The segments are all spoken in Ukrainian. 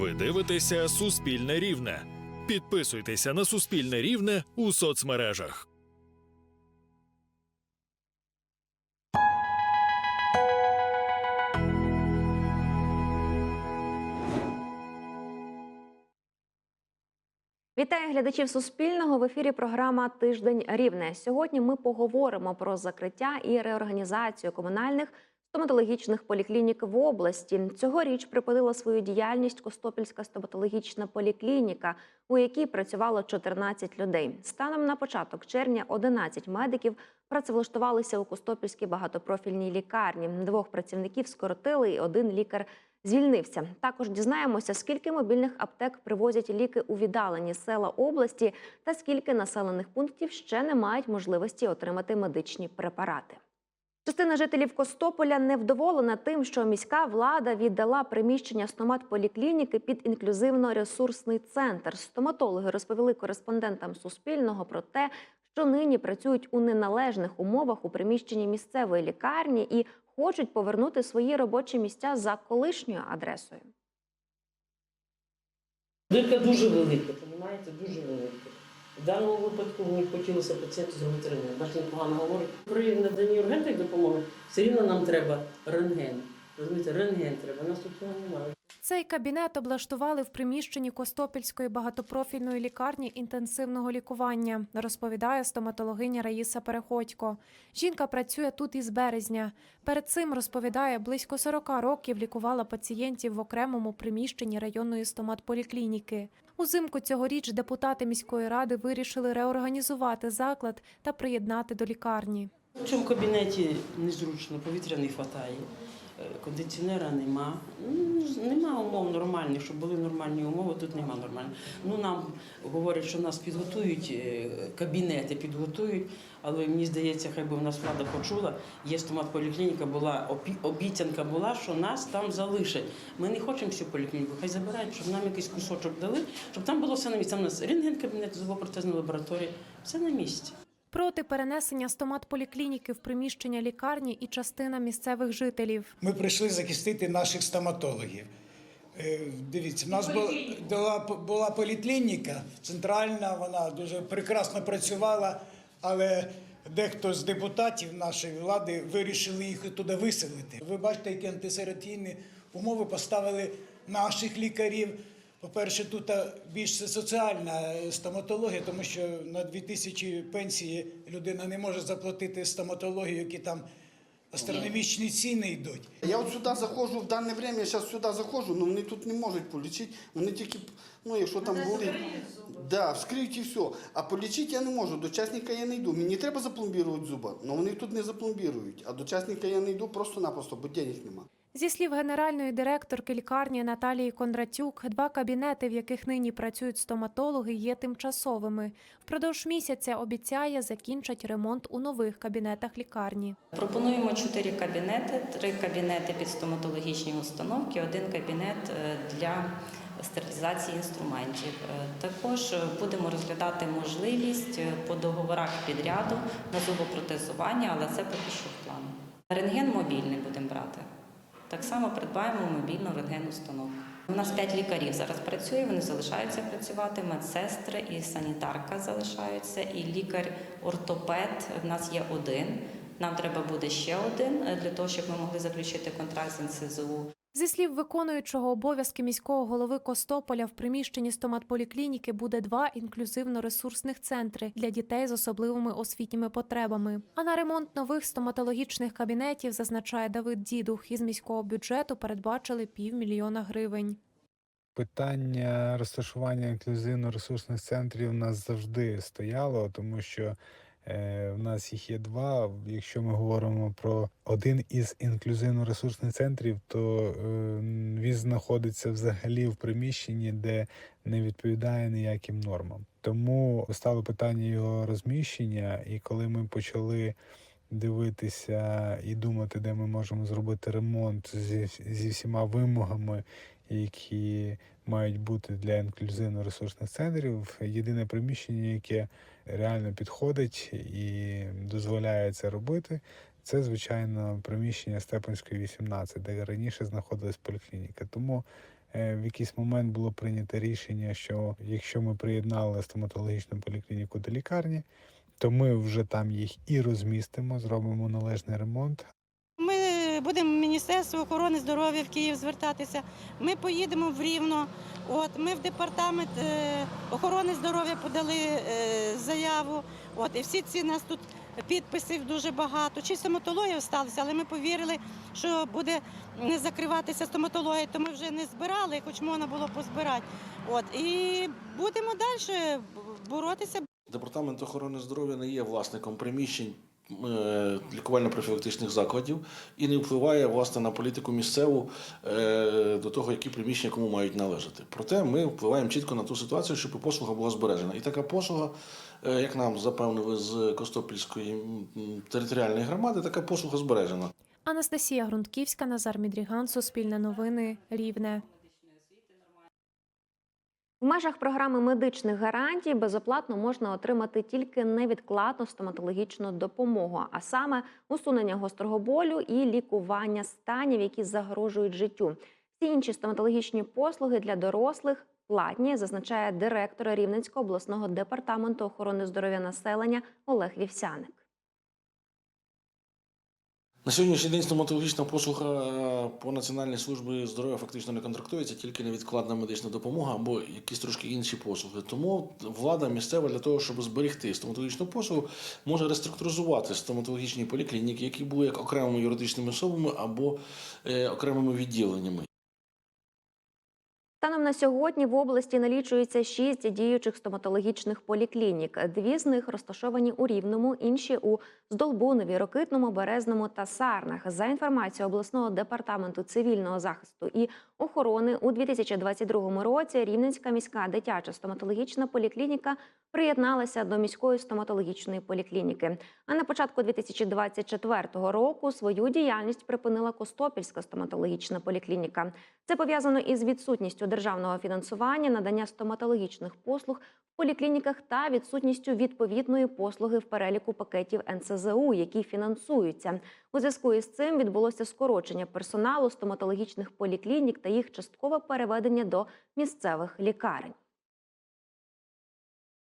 Ви дивитеся Суспільне Рівне. Підписуйтеся на Суспільне Рівне у соцмережах. Вітаю глядачів Суспільного в ефірі. Програма Тиждень Рівне. Сьогодні ми поговоримо про закриття і реорганізацію комунальних стоматологічних поліклінік в області. Цьогоріч припинила свою діяльність Костопільська стоматологічна поліклініка, у якій працювало 14 людей. Станом на початок червня 11 медиків працевлаштувалися у Костопільській багатопрофільній лікарні. Двох працівників скоротили, і один лікар звільнився. Також дізнаємося, скільки мобільних аптек привозять ліки у віддалені села області, та скільки населених пунктів ще не мають можливості отримати медичні препарати. Частина жителів Костополя невдоволена тим, що міська влада віддала приміщення стомат-поліклініки під інклюзивно-ресурсний центр. Стоматологи розповіли кореспондентам Суспільного про те, що нині працюють у неналежних умовах у приміщенні місцевої лікарні і хочуть повернути свої робочі місця за колишньою адресою. Дирка дуже велика, розумієте, дуже велика. В даному випадку мені хотілося пацієнту зробити рентген. Бачите, він погано говорить. При наданні ургентної допомоги все рівно нам треба рентген. Розумієте, рентген треба. Нас тут немає. Цей кабінет облаштували в приміщенні Костопільської багатопрофільної лікарні інтенсивного лікування, розповідає стоматологиня Раїса Переходько. Жінка працює тут із березня. Перед цим розповідає, близько 40 років лікувала пацієнтів в окремому приміщенні районної стоматполіклініки. Узимку цьогоріч депутати міської ради вирішили реорганізувати заклад та приєднати до лікарні. В цьому кабінеті незручно, повітря не вистачає, кондиціонера нема. Ну, Нема умов нормальних, щоб були нормальні умови, тут нема нормальних. Ну, нам говорять, що нас підготують, е, кабінети підготують, але мені здається, хай би в нас влада почула, є стомат-поліклініка, була, опі- обіцянка була, що нас там залишать. Ми не хочемо всю поліклініку, хай забирають, щоб нам якийсь кусочок дали, щоб там було все на місці. Там у нас рентген-кабінет, зубопротезна лабораторія, все на місці. Проти перенесення стоматполіклініки в приміщення лікарні і частина місцевих жителів. Ми прийшли захистити наших стоматологів. Е, Дивіться, в нас була, була, була поліклініка центральна, вона дуже прекрасно працювала, але дехто з депутатів нашої влади вирішили їх туди виселити. Ви бачите, які антисанітарні умови поставили наших лікарів. По-перше, тут більш соціальна е, стоматологія, тому що на 2000 пенсії людина не може заплатити стоматологію, які там астрономічні ціни йдуть. Я от сюди заходжу в дане время, я зараз сюди заходжу, ну вони тут не можуть полічити. Вони тільки, ну якщо там були, да, вскриють і все. А полічити я не можу, до частника я не йду. Мені треба запломбувати зуба, але вони тут не запломбірують. А до частника я не йду просто-напросто, бо денег нема. Зі слів генеральної директорки лікарні Наталії Кондратюк, два кабінети, в яких нині працюють стоматологи, є тимчасовими. Впродовж місяця обіцяє закінчать ремонт у нових кабінетах лікарні. Пропонуємо чотири кабінети: три кабінети під стоматологічні установки, один кабінет е, для стерилізації інструментів. Е, Також е, будемо розглядати можливість по договорах підряду на зубопротезування, але це поки що в плані. Рентген мобільний будемо брати. Так само придбаємо мобільну рентген-установку. У нас п'ять лікарів зараз працює, вони залишаються працювати, медсестри і санітарка залишаються, і лікар-ортопед в нас є один. Нам треба буде ще один е, для того, щоб ми могли заключити контракт з НСЗУ. Зі слів виконуючого обов'язки міського голови Костополя, в приміщенні стоматполіклініки буде два інклюзивно-ресурсних центри для дітей з особливими освітніми потребами. А на ремонт нових стоматологічних кабінетів, зазначає Давид Дідух, із міського бюджету передбачили півмільйона гривень. Питання розташування інклюзивно-ресурсних центрів у нас завжди стояло, тому що е, в нас їх є два. Якщо ми говоримо про один із інклюзивно-ресурсних центрів, то е, він знаходиться взагалі в приміщенні, де не відповідає ніяким нормам. Тому стало питання його розміщення, і коли ми почали дивитися і думати, де ми можемо зробити ремонт зі, зі всіма вимогами, які мають бути для інклюзивно-ресурсних центрів. Єдине приміщення, яке реально підходить і дозволяє це робити, це звичайно приміщення Степанської 18, де раніше знаходилась поліклініка. Тому е, в якийсь момент було прийнято рішення, що якщо ми приєднали стоматологічну поліклініку до лікарні, то ми вже там їх і розмістимо, зробимо належний ремонт, будемо в Міністерство охорони здоров'я в Київ звертатися. Ми поїдемо в Рівно. От ми в департамент е, охорони здоров'я подали е, заяву. От і всі ці нас тут підписів дуже багато. Чи стоматологія сталося, але ми повірили, що буде не закриватися стоматологія, то ми вже не збирали, хоч можна було позбирати. От і будемо далі боротися. Департамент охорони здоров'я не є власником приміщень лікувально-профілактичних закладів і не впливає власне на політику місцеву е, до того, які приміщення кому мають належати. Проте ми впливаємо чітко на ту ситуацію, щоб послуга була збережена. І така послуга, е, як нам запевнили з Костопільської територіальної громади, така послуга збережена. Анастасія Грунтківська, Назар Мідріган, Суспільне новини, Рівне. В межах програми медичних гарантій безоплатно можна отримати тільки невідкладну стоматологічну допомогу, а саме усунення гострого болю і лікування станів, які загрожують життю. Всі інші стоматологічні послуги для дорослих платні, зазначає директор Рівненського обласного департаменту охорони здоров'я населення Олег Вівсяник. На сьогоднішній день стоматологічна послуга е, по Національній службі здоров'я фактично не контрактується, тільки невідкладна медична допомога або якісь трошки інші послуги. Тому влада місцева для того, щоб зберегти стоматологічну послугу, може реструктуризувати стоматологічні поліклініки, які були як окремими юридичними особами або е, окремими відділеннями. Станом на сьогодні в області налічується шість діючих стоматологічних поліклінік. Дві з них розташовані у Рівному, інші у Здолбунові, Рокитному, Березному та Сарнах. За інформацією обласного департаменту цивільного захисту і охорони у 2022 році Рівненська міська дитяча стоматологічна поліклініка приєдналася до міської стоматологічної поліклініки. А на початку 2024 року свою діяльність припинила Костопільська стоматологічна поліклініка. Це пов'язано із відсутністю державного фінансування, надання стоматологічних послуг в поліклініках та відсутністю відповідної послуги в переліку пакетів НСЗУ, які фінансуються. У зв'язку із цим відбулося скорочення персоналу стоматологічних поліклінік та їх часткове переведення до місцевих лікарень.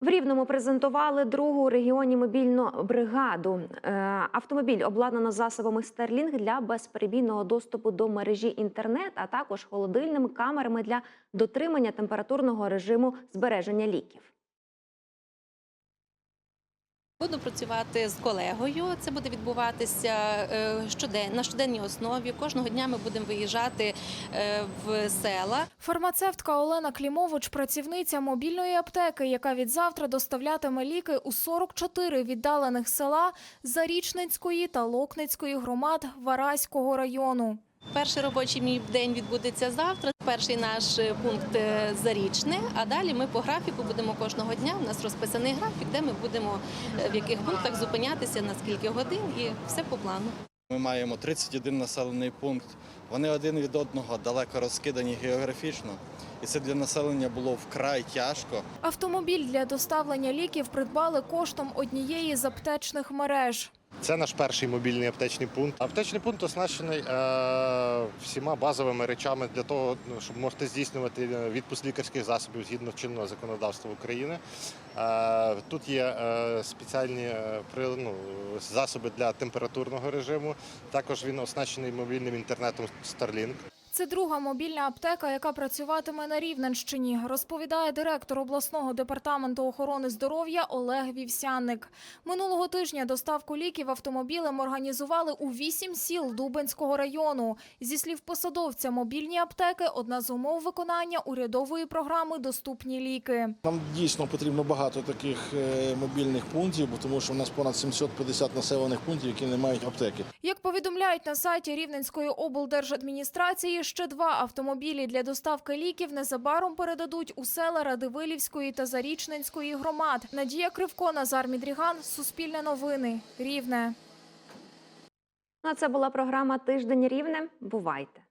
В Рівному презентували другу у регіоні мобільну бригаду. Е, Автомобіль обладнано засобами Starlink для безперебійного доступу до мережі інтернет, а також холодильними камерами для дотримання температурного режиму збереження ліків. Буду працювати з колегою. Це буде відбуватися е, щоден, на щоденній основі. Кожного дня ми будемо виїжджати е, в села. Фармацевтка Олена Клімович, працівниця мобільної аптеки, яка від завтра доставлятиме ліки у 44 віддалених села Зарічненської та Локницької громад Вараського району. Перший робочий мій день відбудеться завтра. Перший наш е, пункт е, зарічне. А далі ми по графіку будемо кожного дня. У нас розписаний графік, де ми будемо е, в яких пунктах зупинятися, на скільки годин, і все по плану. Ми маємо 31 населений пункт. Вони один від одного далеко розкидані географічно, і це для населення було вкрай тяжко. Автомобіль для доставлення ліків придбали коштом однієї з аптечних мереж. Це наш перший мобільний аптечний пункт. Аптечний пункт оснащений е, всіма базовими речами для того, ну, щоб можете здійснювати відпуск лікарських засобів згідно чинного законодавства України. Е, тут є е, спеціальні е, ну, засоби для температурного режиму. Також він оснащений мобільним інтернетом Starlink. Це друга мобільна аптека, яка працюватиме на Рівненщині, розповідає директор обласного департаменту охорони здоров'я Олег Вівсянник. Минулого тижня доставку ліків автомобілем організували у вісім сіл Дубенського району. Зі слів посадовця, мобільні аптеки одна з умов виконання урядової програми Доступні ліки. Нам дійсно потрібно багато таких е, мобільних пунктів, тому що в нас понад 750 населених пунктів, які не мають аптеки. Як повідомляють на сайті Рівненської облдержадміністрації, ще два автомобілі для доставки ліків незабаром передадуть у села Радивилівської та Зарічненської громад. Надія Кривко, Назар Мідріган, Суспільне новини, Рівне. Ну, а це була програма Тиждень Рівне. Бувайте.